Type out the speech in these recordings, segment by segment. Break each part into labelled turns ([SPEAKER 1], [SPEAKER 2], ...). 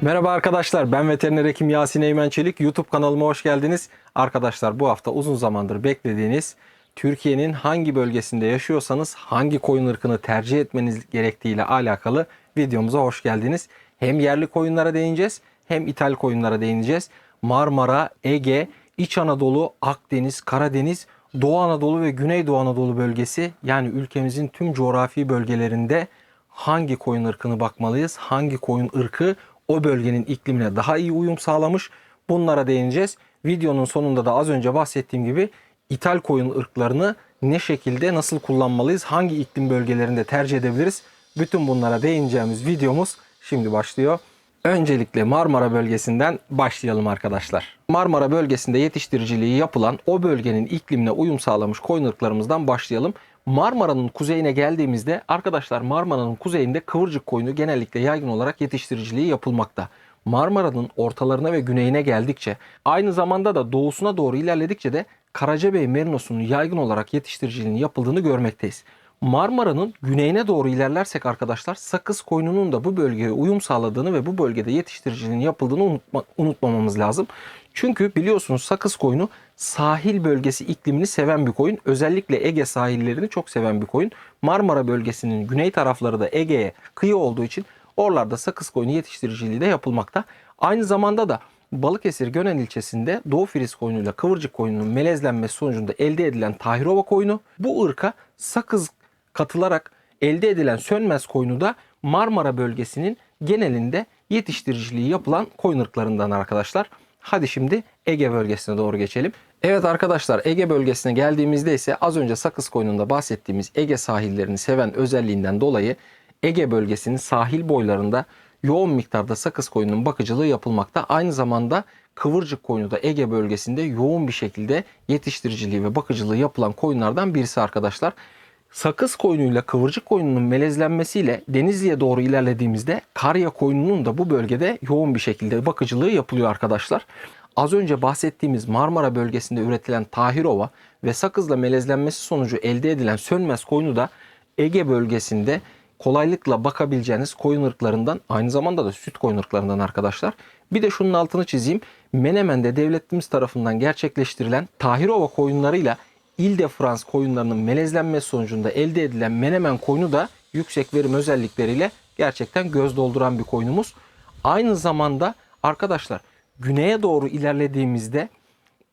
[SPEAKER 1] Merhaba arkadaşlar ben veteriner hekim Yasin Eymen Çelik YouTube kanalıma hoş geldiniz. Arkadaşlar bu hafta uzun zamandır beklediğiniz Türkiye'nin hangi bölgesinde yaşıyorsanız hangi koyun ırkını tercih etmeniz gerektiğiyle alakalı videomuza hoş geldiniz. Hem yerli koyunlara değineceğiz hem ithal koyunlara değineceğiz. Marmara, Ege, İç Anadolu, Akdeniz, Karadeniz, Doğu Anadolu ve Güneydoğu Anadolu bölgesi yani ülkemizin tüm coğrafi bölgelerinde hangi koyun ırkını bakmalıyız? Hangi koyun ırkı o bölgenin iklimine daha iyi uyum sağlamış? Bunlara değineceğiz. Videonun sonunda da az önce bahsettiğim gibi ithal koyun ırklarını ne şekilde nasıl kullanmalıyız? Hangi iklim bölgelerinde tercih edebiliriz? Bütün bunlara değineceğimiz videomuz şimdi başlıyor. Öncelikle Marmara bölgesinden başlayalım arkadaşlar. Marmara bölgesinde yetiştiriciliği yapılan o bölgenin iklimine uyum sağlamış koyun ırklarımızdan başlayalım. Marmara'nın kuzeyine geldiğimizde arkadaşlar Marmara'nın kuzeyinde kıvırcık koyunu genellikle yaygın olarak yetiştiriciliği yapılmakta. Marmara'nın ortalarına ve güneyine geldikçe aynı zamanda da doğusuna doğru ilerledikçe de Karacabey merinosunun yaygın olarak yetiştiriciliğinin yapıldığını görmekteyiz. Marmara'nın güneyine doğru ilerlersek arkadaşlar sakız koyununun da bu bölgeye uyum sağladığını ve bu bölgede yetiştiriciliğinin yapıldığını unutma, unutmamamız lazım. Çünkü biliyorsunuz sakız koyunu sahil bölgesi iklimini seven bir koyun. Özellikle Ege sahillerini çok seven bir koyun. Marmara bölgesinin güney tarafları da Ege'ye kıyı olduğu için oralarda sakız koyunu yetiştiriciliği de yapılmakta. Aynı zamanda da Balıkesir Gönen ilçesinde Doğu Filiz koyunuyla kıvırcık koyunun melezlenmesi sonucunda elde edilen Tahirova koyunu bu ırka sakız katılarak elde edilen sönmez koyunu da Marmara bölgesinin genelinde yetiştiriciliği yapılan koyun ırklarından arkadaşlar. Hadi şimdi Ege bölgesine doğru geçelim. Evet arkadaşlar Ege bölgesine geldiğimizde ise az önce sakız koyununda bahsettiğimiz Ege sahillerini seven özelliğinden dolayı Ege bölgesinin sahil boylarında yoğun miktarda sakız koyunun bakıcılığı yapılmakta. Aynı zamanda kıvırcık koyunu da Ege bölgesinde yoğun bir şekilde yetiştiriciliği ve bakıcılığı yapılan koyunlardan birisi arkadaşlar. Sakız koyunuyla kıvırcık koyununun melezlenmesiyle Denizli'ye doğru ilerlediğimizde Karya koyununun da bu bölgede yoğun bir şekilde bakıcılığı yapılıyor arkadaşlar. Az önce bahsettiğimiz Marmara bölgesinde üretilen Tahirova ve sakızla melezlenmesi sonucu elde edilen sönmez koyunu da Ege bölgesinde kolaylıkla bakabileceğiniz koyun ırklarından aynı zamanda da süt koyun ırklarından arkadaşlar. Bir de şunun altını çizeyim. Menemen'de devletimiz tarafından gerçekleştirilen Tahirova koyunlarıyla İl Frans koyunlarının melezlenmesi sonucunda elde edilen Menemen koyunu da yüksek verim özellikleriyle gerçekten göz dolduran bir koyunumuz. Aynı zamanda arkadaşlar güneye doğru ilerlediğimizde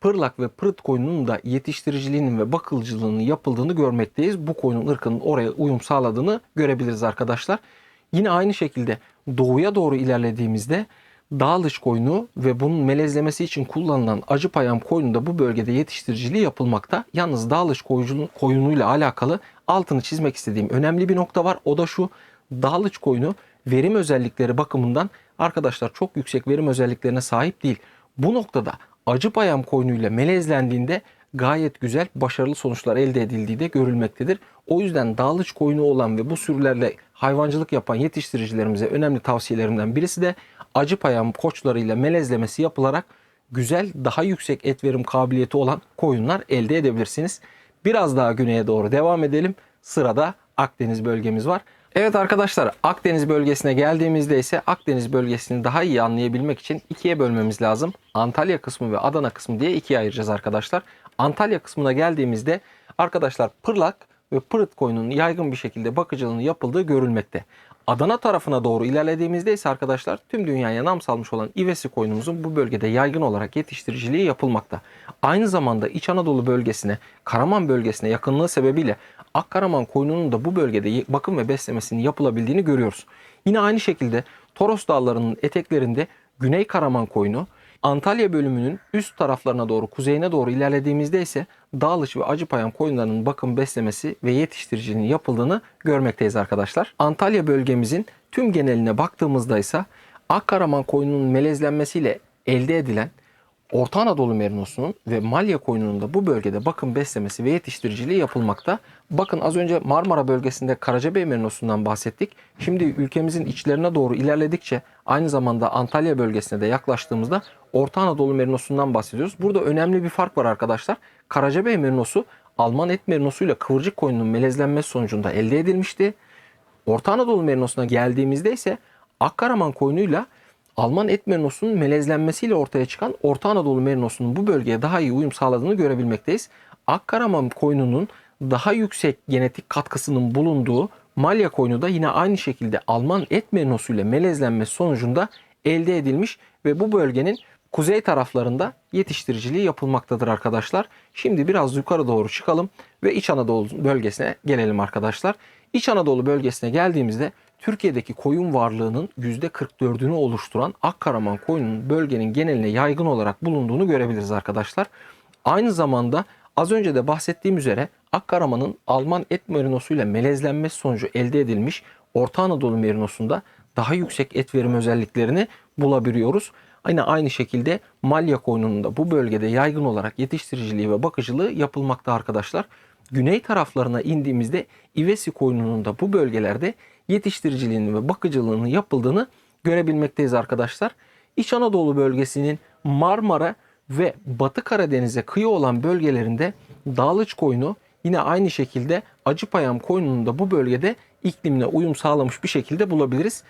[SPEAKER 1] pırlak ve pırıt koyununun da yetiştiriciliğinin ve bakılcılığının yapıldığını görmekteyiz. Bu koyunun ırkının oraya uyum sağladığını görebiliriz arkadaşlar. Yine aynı şekilde doğuya doğru ilerlediğimizde Dağlış koyunu ve bunun melezlemesi için kullanılan acı payam koyunu da bu bölgede yetiştiriciliği yapılmakta. Yalnız Dağlış koyunu, koyunuyla alakalı altını çizmek istediğim önemli bir nokta var. O da şu Dağlış koyunu verim özellikleri bakımından arkadaşlar çok yüksek verim özelliklerine sahip değil. Bu noktada acı payam koyunuyla melezlendiğinde gayet güzel başarılı sonuçlar elde edildiği de görülmektedir. O yüzden dağlıç koyunu olan ve bu sürülerle hayvancılık yapan yetiştiricilerimize önemli tavsiyelerimden birisi de acı payam koçlarıyla melezlemesi yapılarak güzel daha yüksek et verim kabiliyeti olan koyunlar elde edebilirsiniz. Biraz daha güneye doğru devam edelim. Sırada Akdeniz bölgemiz var. Evet arkadaşlar Akdeniz bölgesine geldiğimizde ise Akdeniz bölgesini daha iyi anlayabilmek için ikiye bölmemiz lazım. Antalya kısmı ve Adana kısmı diye ikiye ayıracağız arkadaşlar. Antalya kısmına geldiğimizde arkadaşlar pırlak ve pırıt koyunun yaygın bir şekilde bakıcılığının yapıldığı görülmekte. Adana tarafına doğru ilerlediğimizde ise arkadaşlar tüm dünyaya nam salmış olan ivesi koyunumuzun bu bölgede yaygın olarak yetiştiriciliği yapılmakta. Aynı zamanda İç Anadolu bölgesine, Karaman bölgesine yakınlığı sebebiyle Akkaraman koyununun da bu bölgede bakım ve beslemesinin yapılabildiğini görüyoruz. Yine aynı şekilde Toros dağlarının eteklerinde Güney Karaman koyunu, Antalya bölümünün üst taraflarına doğru kuzeyine doğru ilerlediğimizde ise Dağlış ve Acıpayam koyunlarının bakım beslemesi ve yetiştiriciliğinin yapıldığını görmekteyiz arkadaşlar. Antalya bölgemizin tüm geneline baktığımızda ise Akkaraman koyununun melezlenmesiyle elde edilen Orta Anadolu merinosunun ve Malya koyununun da bu bölgede bakım beslemesi ve yetiştiriciliği yapılmakta. Bakın az önce Marmara bölgesinde Karacabey merinosundan bahsettik. Şimdi ülkemizin içlerine doğru ilerledikçe aynı zamanda Antalya bölgesine de yaklaştığımızda Orta Anadolu merinosundan bahsediyoruz. Burada önemli bir fark var arkadaşlar. Karacabey merinosu Alman et merinosuyla kıvırcık koyunun melezlenmesi sonucunda elde edilmişti. Orta Anadolu merinosuna geldiğimizde ise Akkaraman koyunuyla Alman et merinosunun melezlenmesiyle ortaya çıkan Orta Anadolu merinosunun bu bölgeye daha iyi uyum sağladığını görebilmekteyiz. Akkaraman koyununun daha yüksek genetik katkısının bulunduğu Malya koyunu da yine aynı şekilde Alman et merinosuyla melezlenmesi sonucunda elde edilmiş ve bu bölgenin kuzey taraflarında yetiştiriciliği yapılmaktadır arkadaşlar. Şimdi biraz yukarı doğru çıkalım ve İç Anadolu bölgesine gelelim arkadaşlar. İç Anadolu bölgesine geldiğimizde Türkiye'deki koyun varlığının %44'ünü oluşturan Akkaraman koyunun bölgenin geneline yaygın olarak bulunduğunu görebiliriz arkadaşlar. Aynı zamanda az önce de bahsettiğim üzere Akkaraman'ın Alman et merinosuyla melezlenmesi sonucu elde edilmiş Orta Anadolu merinosunda daha yüksek et verim özelliklerini bulabiliyoruz. Yine aynı şekilde Malya koyununun da bu bölgede yaygın olarak yetiştiriciliği ve bakıcılığı yapılmakta arkadaşlar. Güney taraflarına indiğimizde İvesi koyununun da bu bölgelerde yetiştiriciliğinin ve bakıcılığının yapıldığını görebilmekteyiz arkadaşlar. İç Anadolu bölgesinin Marmara ve Batı Karadeniz'e kıyı olan bölgelerinde Dağlıç koyunu yine aynı şekilde Acıpayam koyununu da bu bölgede iklimine uyum sağlamış bir şekilde bulabiliriz.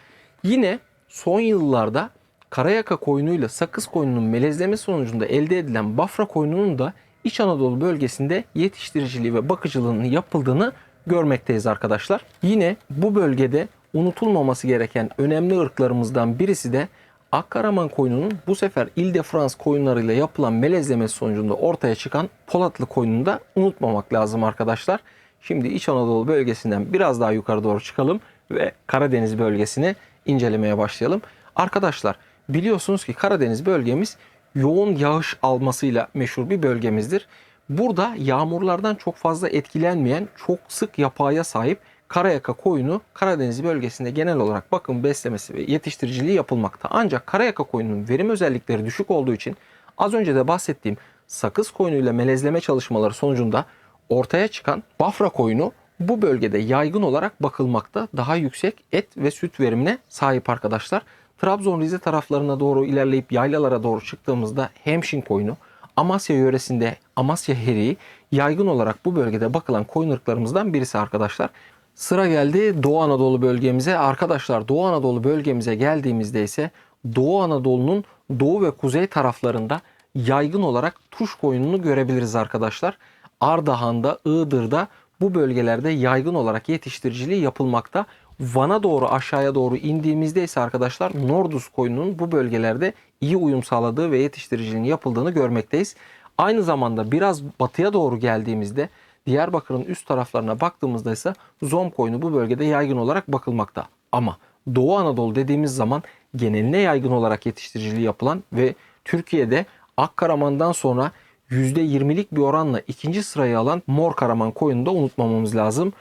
[SPEAKER 1] Yine son yıllarda Karayaka koyunuyla sakız koyununun melezleme sonucunda elde edilen Bafra koyununun da İç Anadolu bölgesinde yetiştiriciliği ve bakıcılığının yapıldığını görmekteyiz arkadaşlar. Yine bu bölgede unutulmaması gereken önemli ırklarımızdan birisi de Akkaraman koyununun bu sefer Ile-de-France koyunlarıyla yapılan melezlemesi sonucunda ortaya çıkan Polatlı koyununu da unutmamak lazım arkadaşlar. Şimdi İç Anadolu bölgesinden biraz daha yukarı doğru çıkalım ve Karadeniz bölgesini incelemeye başlayalım. Arkadaşlar biliyorsunuz ki Karadeniz bölgemiz yoğun yağış almasıyla meşhur bir bölgemizdir. Burada yağmurlardan çok fazla etkilenmeyen çok sık yapağaya sahip Karayaka koyunu Karadeniz bölgesinde genel olarak bakım, beslemesi ve yetiştiriciliği yapılmakta. Ancak Karayaka koyunun verim özellikleri düşük olduğu için az önce de bahsettiğim sakız koyunuyla melezleme çalışmaları sonucunda ortaya çıkan Bafra koyunu bu bölgede yaygın olarak bakılmakta. Daha yüksek et ve süt verimine sahip arkadaşlar. Trabzon Rize taraflarına doğru ilerleyip yaylalara doğru çıktığımızda Hemşin koyunu, Amasya yöresinde Amasya heriği yaygın olarak bu bölgede bakılan koyun ırklarımızdan birisi arkadaşlar. Sıra geldi Doğu Anadolu bölgemize. Arkadaşlar Doğu Anadolu bölgemize geldiğimizde ise Doğu Anadolu'nun doğu ve kuzey taraflarında yaygın olarak tuş koyununu görebiliriz arkadaşlar. Ardahan'da, Iğdır'da bu bölgelerde yaygın olarak yetiştiriciliği yapılmakta. Van'a doğru aşağıya doğru indiğimizde ise arkadaşlar Nordus koyununun bu bölgelerde iyi uyum sağladığı ve yetiştiriciliğinin yapıldığını görmekteyiz. Aynı zamanda biraz batıya doğru geldiğimizde Diyarbakır'ın üst taraflarına baktığımızda ise Zom koyunu bu bölgede yaygın olarak bakılmakta. Ama Doğu Anadolu dediğimiz zaman geneline yaygın olarak yetiştiriciliği yapılan ve Türkiye'de Akkaraman'dan sonra %20'lik bir oranla ikinci sırayı alan Mor Karaman koyunu da unutmamamız lazım.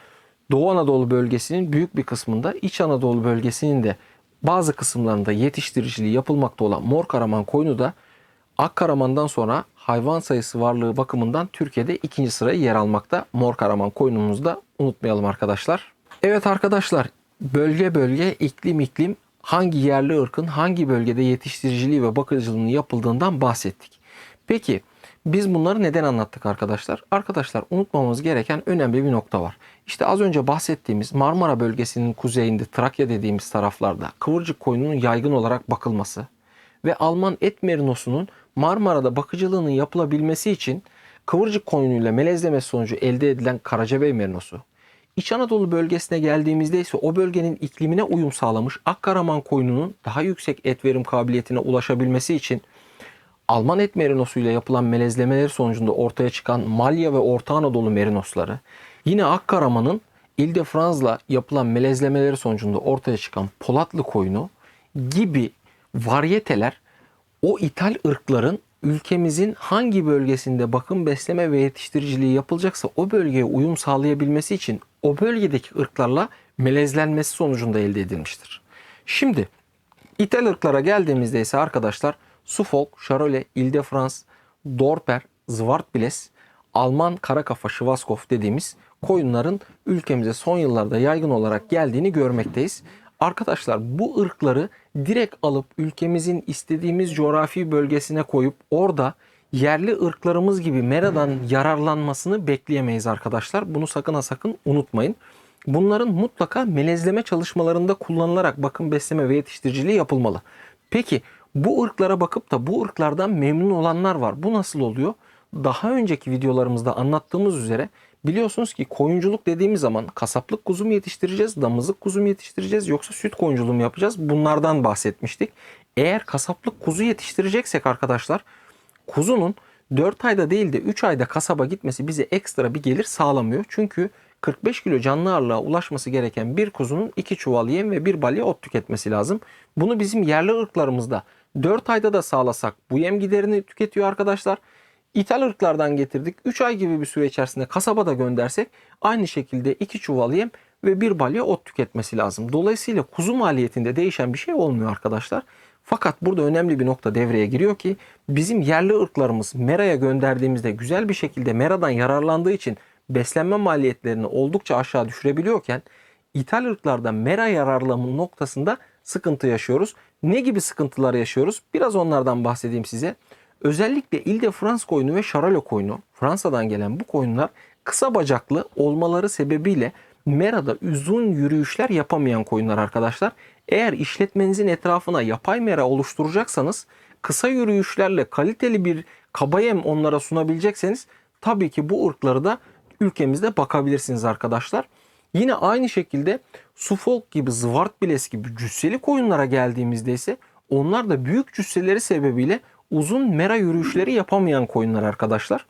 [SPEAKER 1] Doğu Anadolu bölgesinin büyük bir kısmında İç Anadolu bölgesinin de bazı kısımlarında yetiştiriciliği yapılmakta olan Mor Karaman koyunu da Akkaraman'dan sonra hayvan sayısı varlığı bakımından Türkiye'de ikinci sırayı yer almakta. Mor Karaman koyunumuzu da unutmayalım arkadaşlar. Evet arkadaşlar bölge bölge iklim iklim hangi yerli ırkın hangi bölgede yetiştiriciliği ve bakıcılığının yapıldığından bahsettik. Peki biz bunları neden anlattık arkadaşlar? Arkadaşlar unutmamamız gereken önemli bir nokta var. İşte az önce bahsettiğimiz Marmara bölgesinin kuzeyinde Trakya dediğimiz taraflarda kıvırcık koyunun yaygın olarak bakılması ve Alman et merinosunun Marmara'da bakıcılığının yapılabilmesi için kıvırcık koyunuyla melezlemesi sonucu elde edilen Karacabey merinosu. İç Anadolu bölgesine geldiğimizde ise o bölgenin iklimine uyum sağlamış Akkaraman koyununun daha yüksek et verim kabiliyetine ulaşabilmesi için Alman et merinosuyla yapılan melezlemeler sonucunda ortaya çıkan Malya ve Orta Anadolu merinosları, yine Akkaraman'ın Ile-de-France'la yapılan melezlemeleri sonucunda ortaya çıkan Polatlı koyunu gibi varyeteler o ithal ırkların ülkemizin hangi bölgesinde bakım, besleme ve yetiştiriciliği yapılacaksa o bölgeye uyum sağlayabilmesi için o bölgedeki ırklarla melezlenmesi sonucunda elde edilmiştir. Şimdi ithal ırklara geldiğimizde ise arkadaşlar Suffolk, Charolais, Ile-de-France, Dorper, Zwartbles, Alman Karakafa, Schwarzkopf dediğimiz koyunların ülkemize son yıllarda yaygın olarak geldiğini görmekteyiz. Arkadaşlar bu ırkları direkt alıp ülkemizin istediğimiz coğrafi bölgesine koyup orada yerli ırklarımız gibi meradan yararlanmasını bekleyemeyiz arkadaşlar. Bunu sakın ha sakın unutmayın. Bunların mutlaka melezleme çalışmalarında kullanılarak bakım, besleme ve yetiştiriciliği yapılmalı. Peki bu ırklara bakıp da bu ırklardan memnun olanlar var. Bu nasıl oluyor? Daha önceki videolarımızda anlattığımız üzere biliyorsunuz ki koyunculuk dediğimiz zaman kasaplık kuzu mu yetiştireceğiz, damızlık kuzu mu yetiştireceğiz yoksa süt koyunculuğu mu yapacağız? Bunlardan bahsetmiştik. Eğer kasaplık kuzu yetiştireceksek arkadaşlar kuzunun 4 ayda değil de 3 ayda kasaba gitmesi bize ekstra bir gelir sağlamıyor. Çünkü 45 kilo canlı ağırlığa ulaşması gereken bir kuzunun 2 çuval yem ve bir balya ot tüketmesi lazım. Bunu bizim yerli ırklarımızda 4 ayda da sağlasak bu yem giderini tüketiyor arkadaşlar. İthal ırklardan getirdik. 3 ay gibi bir süre içerisinde kasaba da göndersek aynı şekilde 2 çuval yem ve bir balya ot tüketmesi lazım. Dolayısıyla kuzu maliyetinde değişen bir şey olmuyor arkadaşlar. Fakat burada önemli bir nokta devreye giriyor ki bizim yerli ırklarımız meraya gönderdiğimizde güzel bir şekilde meradan yararlandığı için beslenme maliyetlerini oldukça aşağı düşürebiliyorken ithal ırklarda mera yararlama noktasında sıkıntı yaşıyoruz. Ne gibi sıkıntılar yaşıyoruz? Biraz onlardan bahsedeyim size. Özellikle İlde Frans koyunu ve Şaralo koyunu Fransa'dan gelen bu koyunlar kısa bacaklı olmaları sebebiyle merada uzun yürüyüşler yapamayan koyunlar arkadaşlar. Eğer işletmenizin etrafına yapay mera oluşturacaksanız kısa yürüyüşlerle kaliteli bir kaba yem onlara sunabilecekseniz tabii ki bu ırkları da ülkemizde bakabilirsiniz arkadaşlar. Yine aynı şekilde Suffolk gibi Zwartbiles gibi cüsseli koyunlara geldiğimizde ise onlar da büyük cüsseleri sebebiyle uzun mera yürüyüşleri yapamayan koyunlar arkadaşlar.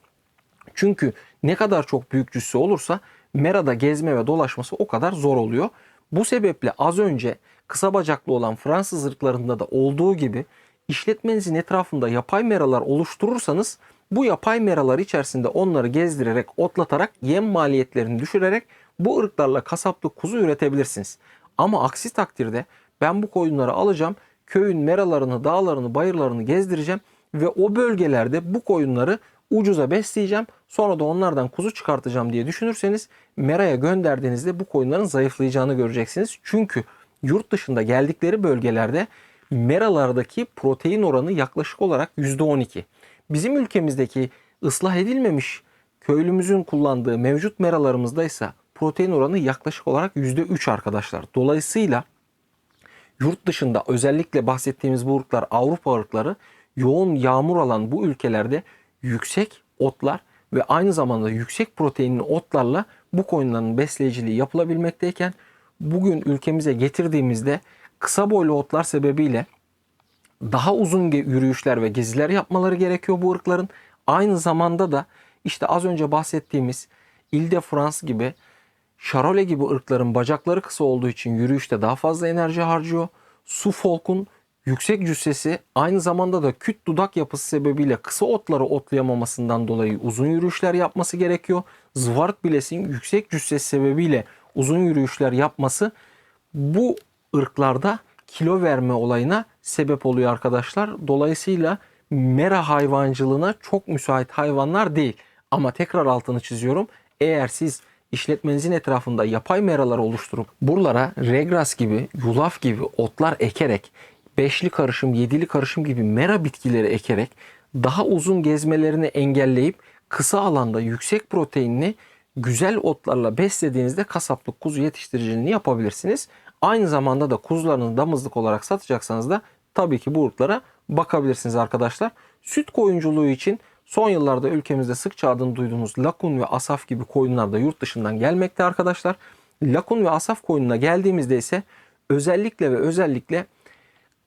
[SPEAKER 1] Çünkü ne kadar çok büyük cüsse olursa merada gezme ve dolaşması o kadar zor oluyor. Bu sebeple az önce kısa bacaklı olan Fransız ırklarında da olduğu gibi işletmenizin etrafında yapay meralar oluşturursanız bu yapay meralar içerisinde onları gezdirerek, otlatarak, yem maliyetlerini düşürerek bu ırklarla kasaplık kuzu üretebilirsiniz. Ama aksi takdirde ben bu koyunları alacağım, köyün meralarını, dağlarını, bayırlarını gezdireceğim ve o bölgelerde bu koyunları ucuza besleyeceğim. Sonra da onlardan kuzu çıkartacağım diye düşünürseniz meraya gönderdiğinizde bu koyunların zayıflayacağını göreceksiniz. Çünkü yurt dışında geldikleri bölgelerde meralardaki protein oranı yaklaşık olarak %12. Bizim ülkemizdeki ıslah edilmemiş köylümüzün kullandığı mevcut meralarımızda ise protein oranı yaklaşık olarak %3 arkadaşlar. Dolayısıyla yurt dışında özellikle bahsettiğimiz bu ırklar Avrupa ırkları yoğun yağmur alan bu ülkelerde yüksek otlar ve aynı zamanda yüksek proteinli otlarla bu koyunların besleyiciliği yapılabilmekteyken bugün ülkemize getirdiğimizde kısa boylu otlar sebebiyle daha uzun yürüyüşler ve geziler yapmaları gerekiyor bu ırkların. Aynı zamanda da işte az önce bahsettiğimiz Ile de France gibi Charolais gibi ırkların bacakları kısa olduğu için yürüyüşte daha fazla enerji harcıyor. Suffolk'un yüksek cüssesi aynı zamanda da küt dudak yapısı sebebiyle kısa otları otlayamamasından dolayı uzun yürüyüşler yapması gerekiyor. Zwartbiles'in yüksek cüssesi sebebiyle uzun yürüyüşler yapması bu ırklarda kilo verme olayına sebep oluyor arkadaşlar. Dolayısıyla mera hayvancılığına çok müsait hayvanlar değil. Ama tekrar altını çiziyorum. Eğer siz işletmenizin etrafında yapay meralar oluşturup buralara regras gibi, yulaf gibi otlar ekerek beşli karışım, yedili karışım gibi mera bitkileri ekerek daha uzun gezmelerini engelleyip kısa alanda yüksek proteinli güzel otlarla beslediğinizde kasaplık kuzu yetiştiriciliğini yapabilirsiniz. Aynı zamanda da kuzularını damızlık olarak satacaksanız da tabii ki bu ırklara bakabilirsiniz arkadaşlar. Süt koyunculuğu için son yıllarda ülkemizde sıkça adını duyduğumuz lakun ve asaf gibi koyunlar da yurt dışından gelmekte arkadaşlar. Lakun ve asaf koyununa geldiğimizde ise özellikle ve özellikle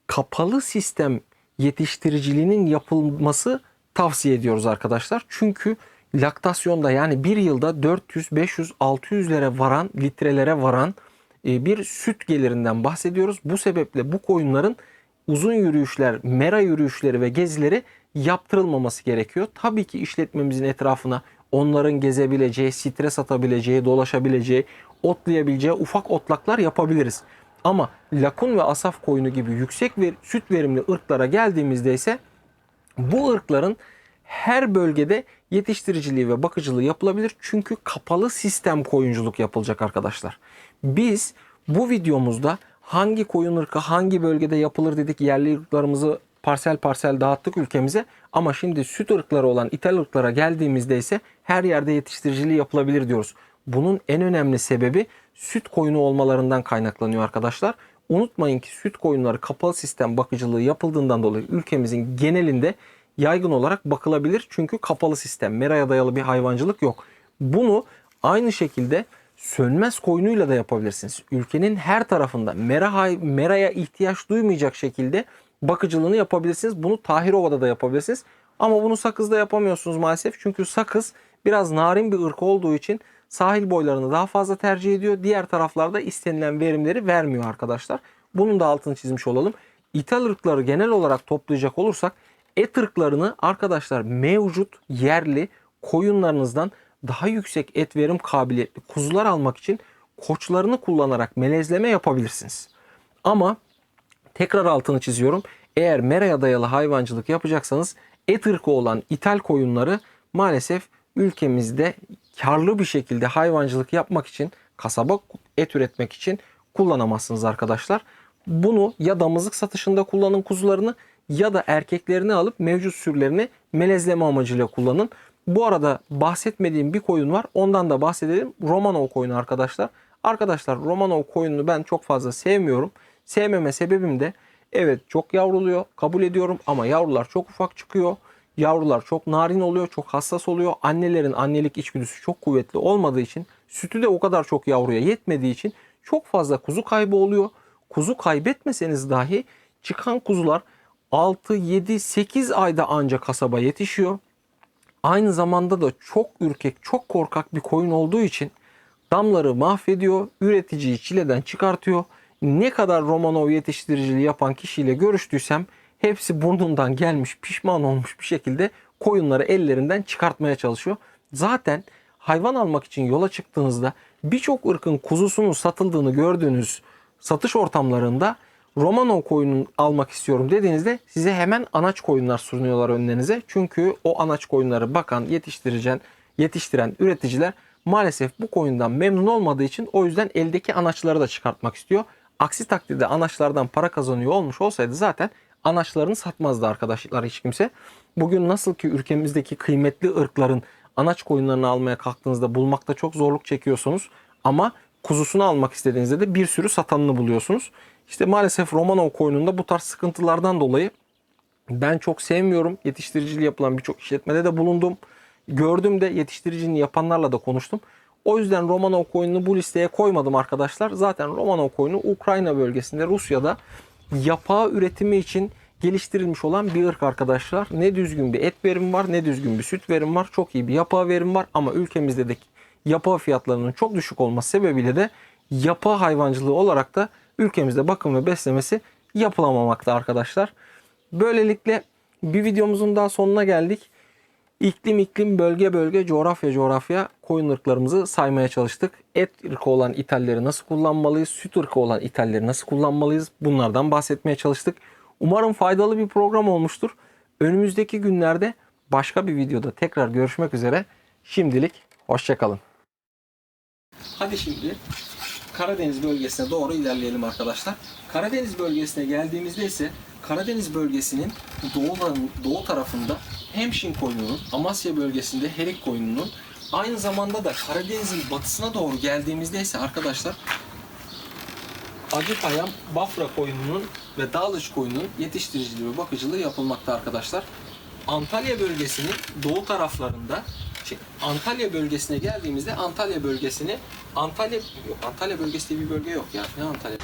[SPEAKER 1] kapalı sistem yetiştiriciliğinin yapılması tavsiye ediyoruz arkadaşlar. Çünkü laktasyonda yani bir yılda 400, 500, 600'lere varan, litrelere varan e, bir süt gelirinden bahsediyoruz. Bu sebeple bu koyunların uzun yürüyüşler, mera yürüyüşleri ve gezileri yaptırılmaması gerekiyor. Tabii ki işletmemizin etrafına onların gezebileceği, stres atabileceği, dolaşabileceği, otlayabileceği ufak otlaklar yapabiliriz. Ama lakun ve asaf koyunu gibi yüksek ver, süt verimli ırklara geldiğimizde ise bu ırkların her bölgede yetiştiriciliği ve bakıcılığı yapılabilir. Çünkü kapalı sistem koyunculuk yapılacak arkadaşlar. Biz bu videomuzda hangi koyun ırkı hangi bölgede yapılır dedik yerli ırklarımızı parsel parsel dağıttık ülkemize. Ama şimdi süt ırkları olan ithal ırklara geldiğimizde ise her yerde yetiştiriciliği yapılabilir diyoruz. Bunun en önemli sebebi süt koyunu olmalarından kaynaklanıyor arkadaşlar. Unutmayın ki süt koyunları kapalı sistem bakıcılığı yapıldığından dolayı ülkemizin genelinde yaygın olarak bakılabilir. Çünkü kapalı sistem, meraya dayalı bir hayvancılık yok. Bunu aynı şekilde sönmez koyunuyla da yapabilirsiniz. Ülkenin her tarafında mera, meraya ihtiyaç duymayacak şekilde bakıcılığını yapabilirsiniz. Bunu Tahirova'da da yapabilirsiniz. Ama bunu sakızda yapamıyorsunuz maalesef. Çünkü sakız biraz narin bir ırk olduğu için sahil boylarını daha fazla tercih ediyor. Diğer taraflarda istenilen verimleri vermiyor arkadaşlar. Bunun da altını çizmiş olalım. İthal ırkları genel olarak toplayacak olursak et ırklarını arkadaşlar mevcut yerli koyunlarınızdan daha yüksek et verim kabiliyetli kuzular almak için koçlarını kullanarak melezleme yapabilirsiniz. Ama tekrar altını çiziyorum. Eğer meraya dayalı hayvancılık yapacaksanız et ırkı olan ithal koyunları maalesef ülkemizde karlı bir şekilde hayvancılık yapmak için, kasaba et üretmek için kullanamazsınız arkadaşlar. Bunu ya damızlık satışında kullanın kuzularını ya da erkeklerini alıp mevcut sürülerini melezleme amacıyla kullanın. Bu arada bahsetmediğim bir koyun var. Ondan da bahsedelim. Romanov koyunu arkadaşlar. Arkadaşlar Romanov koyununu ben çok fazla sevmiyorum. Sevmeme sebebim de evet çok yavruluyor kabul ediyorum ama yavrular çok ufak çıkıyor. Yavrular çok narin oluyor, çok hassas oluyor. Annelerin annelik içgüdüsü çok kuvvetli olmadığı için, sütü de o kadar çok yavruya yetmediği için çok fazla kuzu kaybı oluyor. Kuzu kaybetmeseniz dahi çıkan kuzular 6, 7, 8 ayda ancak kasaba yetişiyor. Aynı zamanda da çok ürkek, çok korkak bir koyun olduğu için damları mahvediyor, üreticiyi çileden çıkartıyor. Ne kadar Romanov yetiştiriciliği yapan kişiyle görüştüysem hepsi burnundan gelmiş, pişman olmuş bir şekilde koyunları ellerinden çıkartmaya çalışıyor. Zaten hayvan almak için yola çıktığınızda birçok ırkın kuzusunun satıldığını gördüğünüz satış ortamlarında Romanov koyunun almak istiyorum dediğinizde size hemen anaç koyunlar sunuyorlar önlerinize. Çünkü o anaç koyunları bakan, yetiştirecen, yetiştiren üreticiler maalesef bu koyundan memnun olmadığı için o yüzden eldeki anaçları da çıkartmak istiyor. Aksi takdirde anaçlardan para kazanıyor olmuş olsaydı zaten anaçlarını satmazdı arkadaşlar hiç kimse. Bugün nasıl ki ülkemizdeki kıymetli ırkların anaç koyunlarını almaya kalktığınızda bulmakta çok zorluk çekiyorsunuz. Ama kuzusunu almak istediğinizde de bir sürü satanını buluyorsunuz. İşte maalesef Romanov koyununda bu tarz sıkıntılardan dolayı ben çok sevmiyorum. Yetiştiriciliği yapılan birçok işletmede de bulundum. Gördüm de yetiştiriciliğini yapanlarla da konuştum. O yüzden Romanov koyununu bu listeye koymadım arkadaşlar. Zaten Romanov koyunu Ukrayna bölgesinde Rusya'da yapağı üretimi için geliştirilmiş olan bir ırk arkadaşlar. Ne düzgün bir et verimi var ne düzgün bir süt verimi var. Çok iyi bir yapağı verim var ama ülkemizde de yapağı fiyatlarının çok düşük olması sebebiyle de yapağı hayvancılığı olarak da ülkemizde bakım ve beslemesi yapılamamakta arkadaşlar. Böylelikle bir videomuzun daha sonuna geldik. İklim iklim, bölge bölge, coğrafya coğrafya koyun ırklarımızı saymaya çalıştık. Et ırkı olan ithalleri nasıl kullanmalıyız? Süt ırkı olan ithalleri nasıl kullanmalıyız? Bunlardan bahsetmeye çalıştık. Umarım faydalı bir program olmuştur. Önümüzdeki günlerde başka bir videoda tekrar görüşmek üzere. Şimdilik hoşçakalın. Hadi şimdi Karadeniz bölgesine doğru ilerleyelim arkadaşlar. Karadeniz bölgesine geldiğimizde ise Karadeniz bölgesinin doğuların, doğu tarafında Hemşin koyununun, Amasya bölgesinde Herik koyununun, aynı zamanda da Karadeniz'in batısına doğru geldiğimizde ise arkadaşlar Acıpayam, Bafra koyununun ve Dağlıç koyunun yetiştiriciliği ve bakıcılığı yapılmakta arkadaşlar. Antalya bölgesinin doğu taraflarında şey, Antalya bölgesine geldiğimizde Antalya bölgesini Antalya yok, Antalya bölgesi bir bölge yok ya. Ne Antalya?